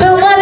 তোমার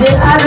যে আর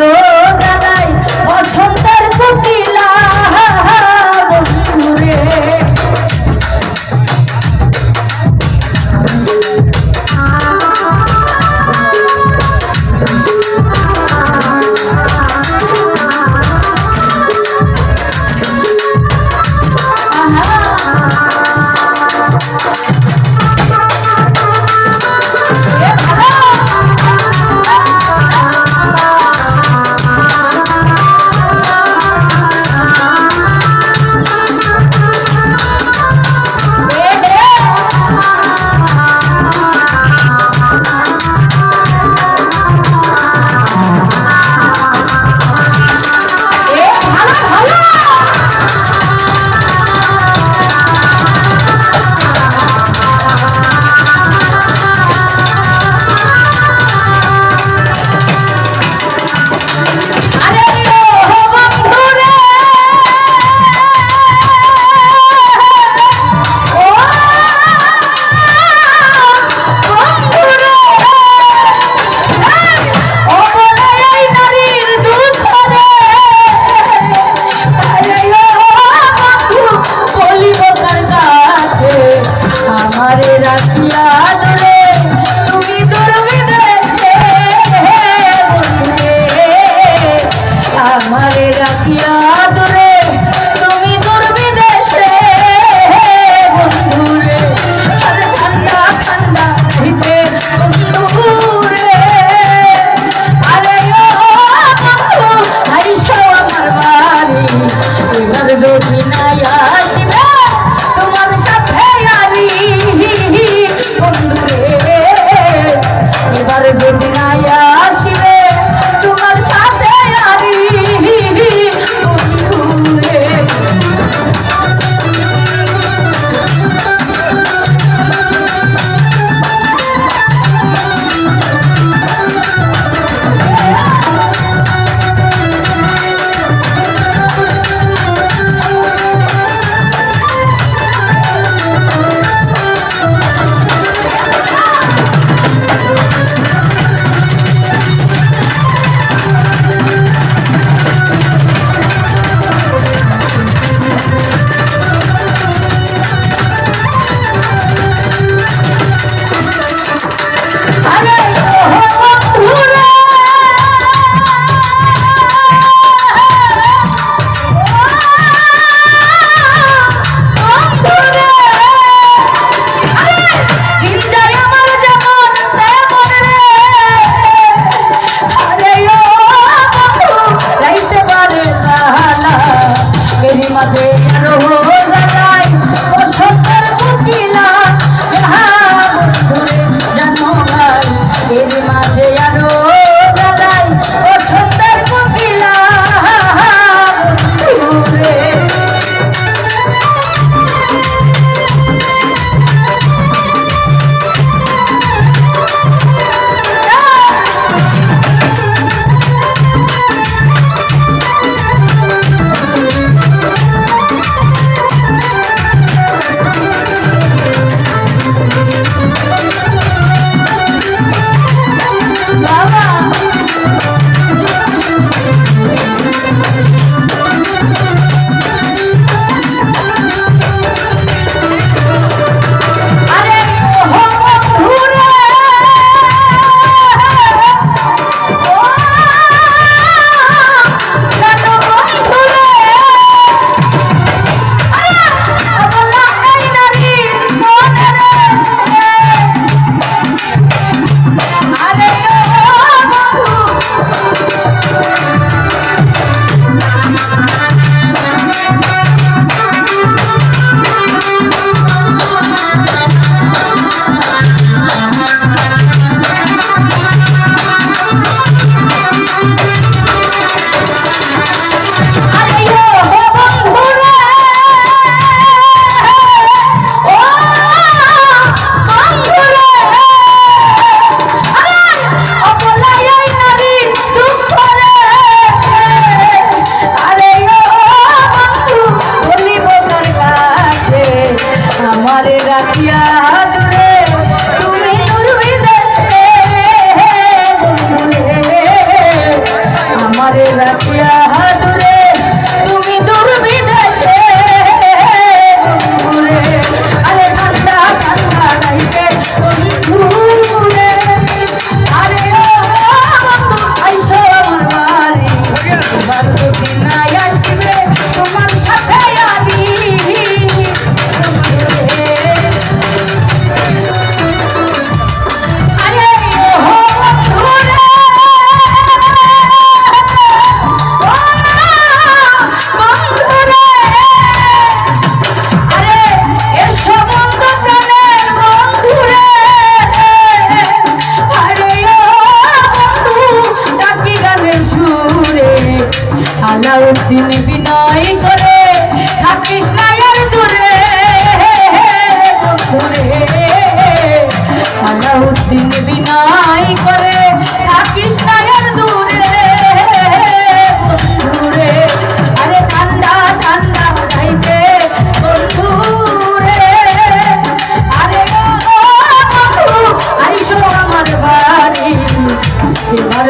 I oh, oh, oh.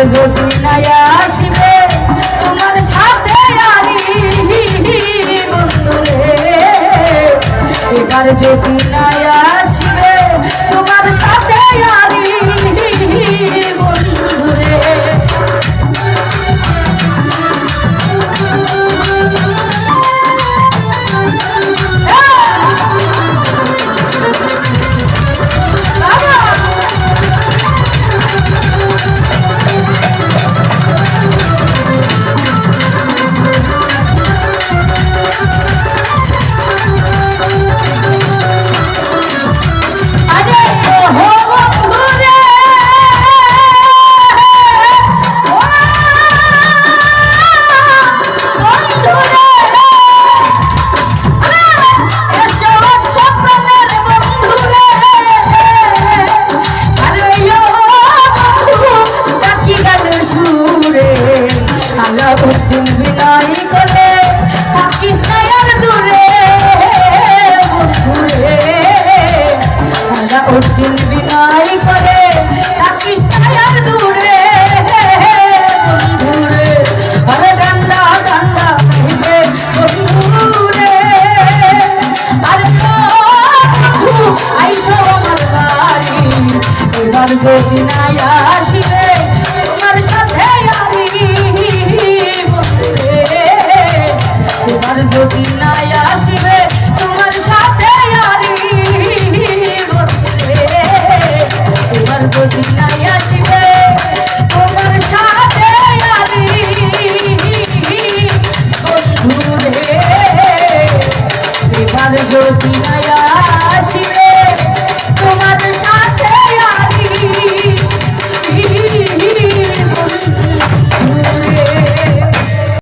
যদি নাই আসবে তোমার সাথে আর বন্ধুরে। এবার যদি তোমার সাথে আমি মদিনায় আসবে তোমার সাথে আমি তোমার মদিনায় আসবে তোমার সাথে আমি তোমার মদিনায়